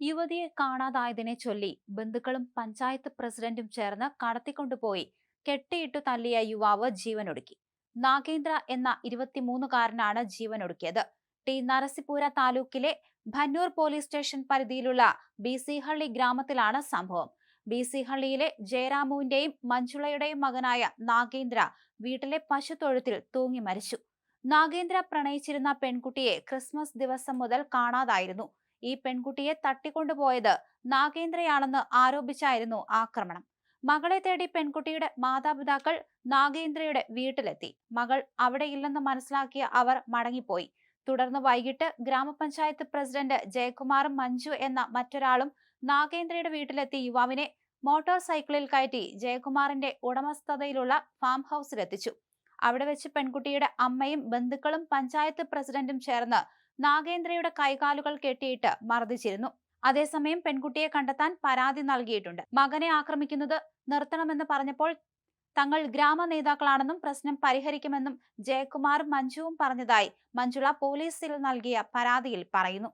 യുവതിയെ കാണാതായതിനെ ചൊല്ലി ബന്ധുക്കളും പഞ്ചായത്ത് പ്രസിഡന്റും ചേർന്ന് കടത്തിക്കൊണ്ടുപോയി. കെട്ടിയിട്ടു തല്ലിയ യുവാവ് ജീവനൊടുക്കി. നാഗേന്ദ്ര എന്ന ഇരുപത്തിമൂന്നുകാരനാണ് ജീവനൊടുക്കിയത്. ടി നരസിപുര താലൂക്കിലെ ഭന്നൂർ പോലീസ് സ്റ്റേഷൻ പരിധിയിലുള്ള ബി സി ഹള്ളി ഗ്രാമത്തിലാണ് സംഭവം. ബി സി ഹള്ളിയിലെ ജയരാമുവിന്റെയും മഞ്ജുളയുടെയും മകനായ നാഗേന്ദ്ര വീട്ടിലെ പശുത്തൊഴുത്തിൽ തൂങ്ങി മരിച്ചു. നാഗേന്ദ്ര പ്രണയിച്ചിരുന്ന പെൺകുട്ടിയെ ക്രിസ്മസ് ദിവസം മുതൽ കാണാതായിരുന്നു. ഈ പെൺകുട്ടിയെ തട്ടിക്കൊണ്ടുപോയത് നാഗേന്ദ്രയാണെന്ന് ആരോപിച്ചായിരുന്നു ആക്രമണം. മകളെ തേടി പെൺകുട്ടിയുടെ മാതാപിതാക്കൾ നാഗേന്ദ്രയുടെ വീട്ടിലെത്തി. മകൾ അവിടെയില്ലെന്ന് മനസ്സിലാക്കിയ അവർ മടങ്ങിപ്പോയി. തുടർന്ന് വൈകിട്ട് ഗ്രാമപഞ്ചായത്ത് പ്രസിഡന്റ് ജയകുമാറും മഞ്ജു എന്ന മറ്റൊരാളും നാഗേന്ദ്രയുടെ വീട്ടിലെത്തി. യുവാവിനെ മോട്ടോർ സൈക്കിളിൽ കയറ്റി ജയകുമാറിന്റെ ഉടമസ്ഥതയിലുള്ള ഫാം ഹൗസിലെത്തിച്ചു. അവിടെ വെച്ച് പെൺകുട്ടിയുടെ അമ്മയും ബന്ധുക്കളും പഞ്ചായത്ത് പ്രസിഡന്റും ചേർന്ന് നാഗേന്ദ്രയുടെ കൈകാലുകൾ കെട്ടിയിട്ട് മർദ്ദിച്ചിരുന്നു. അതേസമയം പെൺകുട്ടിയെ കണ്ടെത്താൻ പരാതി നൽകിയിട്ടുണ്ട്. മകനെ ആക്രമിക്കുന്നത് നിർത്തണമെന്ന് പറഞ്ഞപ്പോൾ തങ്ങൾ ഗ്രാമ നേതാക്കളാണെന്നും പ്രശ്നം പരിഹരിക്കുമെന്നും ജയകുമാറും മഞ്ജുവും പറഞ്ഞതായി മഞ്ജുള പോലീസിൽ നൽകിയ പരാതിയിൽ പറയുന്നു.